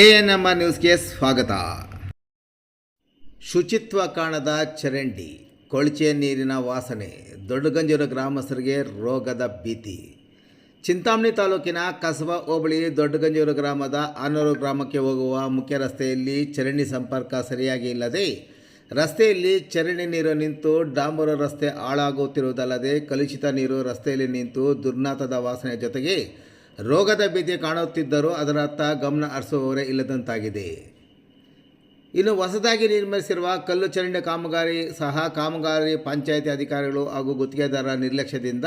A N M ನ್ಯೂಸ್ಗೆ ಸ್ವಾಗತ. ಶುಚಿತ್ವ ಕಾಣದ ಚರಂಡಿ, ಕೊಳಚೆ ನೀರಿನ ವಾಸನೆ, ದೊಡ್ಡಗಂಜೂರು ಗ್ರಾಮಸ್ಥರಿಗೆ ರೋಗದ ಭೀತಿ. ಚಿಂತಾಮಣಿ ತಾಲೂಕಿನ ಕಸಬಾ ಹೋಬಳಿ, ದೊಡ್ಡಗಂಜೂರು ಗ್ರಾಮದ ಆನೂರು ಗ್ರಾಮಕ್ಕೆ ಹೋಗುವ ಮುಖ್ಯ ರಸ್ತೆಯಲ್ಲಿ ಚರಂಡಿ ಸಂಪರ್ಕ ಸರಿಯಾಗಿ ಇಲ್ಲದೆ, ರಸ್ತೆಯಲ್ಲಿ ಚರಂಡಿ ನೀರು ನಿಂತು ಡಾಂಬರು ರಸ್ತೆ ಹಾಳಾಗುತ್ತಿರುವುದಲ್ಲದೆ ಕಲುಷಿತ ನೀರು ರಸ್ತೆಯಲ್ಲಿ ನಿಂತು ದುರ್ನಾತದ ವಾಸನೆ ಜೊತೆಗೆ ರೋಗದ ಭೀತಿ ಕಾಣುತ್ತಿದ್ದರೂ ಅದರತ್ತ ಗಮನ ಹರಿಸುವವರೇ ಇಲ್ಲದಂತಾಗಿದೆ. ಇನ್ನು ಹೊಸದಾಗಿ ನಿರ್ಮಿಸಿರುವ ಕಲ್ಲು ಚರಂಡಿ ಕಾಮಗಾರಿ ಸಹ ಕಾಮಗಾರಿ ಪಂಚಾಯಿತಿ ಅಧಿಕಾರಿಗಳು ಹಾಗೂ ಗುತ್ತಿಗೆದಾರರ ನಿರ್ಲಕ್ಷ್ಯದಿಂದ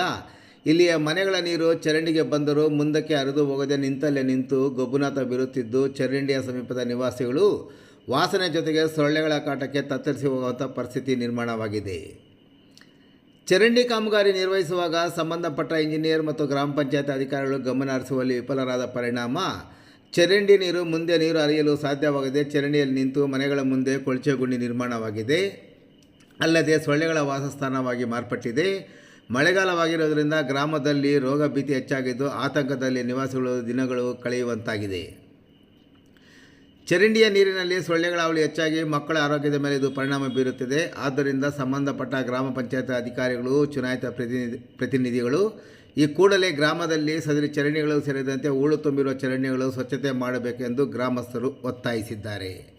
ಇಲ್ಲಿಯ ಮನೆಗಳ ನೀರು ಚರಂಡಿಗೆ ಬಂದರೂ ಮುಂದಕ್ಕೆ ಹರಿದು ಹೋಗದೆ ನಿಂತಲ್ಲೇ ನಿಂತು ಗೊಬ್ಬುನಾಥ ಬೀರುತ್ತಿದ್ದು, ಚರಂಡಿಯ ಸಮೀಪದ ನಿವಾಸಿಗಳು ವಾಸನೆ ಜೊತೆಗೆ ಸೊಳ್ಳೆಗಳ ಕಾಟಕ್ಕೆ ತತ್ತರಿಸಿ ಹೋಗುವಂಥ ಪರಿಸ್ಥಿತಿ ನಿರ್ಮಾಣವಾಗಿದೆ. ಚರಂಡಿ ಕಾಮಗಾರಿ ನಿರ್ವಹಿಸುವಾಗ ಸಂಬಂಧಪಟ್ಟ ಇಂಜಿನಿಯರ್ ಮತ್ತು ಗ್ರಾಮ ಪಂಚಾಯತ್ ಅಧಿಕಾರಿಗಳು ಗಮನ ಹರಿಸುವಲ್ಲಿ ವಿಫಲರಾದ ಪರಿಣಾಮ. ಚರಂಡಿ ನೀರು, ಮುಂದೆ ನೀರು ಹರಿಯಲು ಸಾಧ್ಯವಾಗದೆ ಚರಂಡಿಯಲ್ಲಿ ನಿಂತು ಮನೆಗಳ ಮುಂದೆ ಕೊಳಚೆ ಗುಂಡಿ ನಿರ್ಮಾಣವಾಗಿದೆ. ಅಲ್ಲದೆ ಸೊಳ್ಳೆಗಳ ವಾಸಸ್ಥಾನವಾಗಿ ಮಾರ್ಪಟ್ಟಿದೆ. ಮಳೆಗಾಲವಾಗಿರೋದರಿಂದ ಗ್ರಾಮದಲ್ಲಿ ರೋಗ ಭೀತಿ ಹೆಚ್ಚಾಗಿದ್ದು ಆತಂಕದಲ್ಲಿ ನಿವಾಸಿಗಳು ದಿನಗಳು ಕಳೆಯುವಂತಾಗಿದೆ. ಚರಂಡಿಯ ನೀರಿನಲ್ಲಿ ಸೊಳ್ಳೆಗಳ ಹಾವಳಿ ಹೆಚ್ಚಾಗಿ ಮಕ್ಕಳ ಆರೋಗ್ಯದ ಮೇಲೆ ಇದು ಪರಿಣಾಮ ಬೀರುತ್ತದೆ. ಆದ್ದರಿಂದ ಸಂಬಂಧಪಟ್ಟ ಗ್ರಾಮ ಪಂಚಾಯತ್ ಅಧಿಕಾರಿಗಳು, ಚುನಾಯಿತ ಪ್ರತಿನಿಧಿ, ಪ್ರತಿನಿಧಿಗಳು, ಈ ಕೂಡಲೇ ಗ್ರಾಮದಲ್ಲಿ ಸದರಿ ಚರಂಡಿಗಳು ಸೇರಿದಂತೆ ಹೂಳು ತುಂಬಿರುವ ಚರಂಡಿಗಳು ಸ್ವಚ್ಛತೆ ಮಾಡಬೇಕೆಂದು ಗ್ರಾಮಸ್ಥರು ಒತ್ತಾಯಿಸಿದ್ದಾರೆ.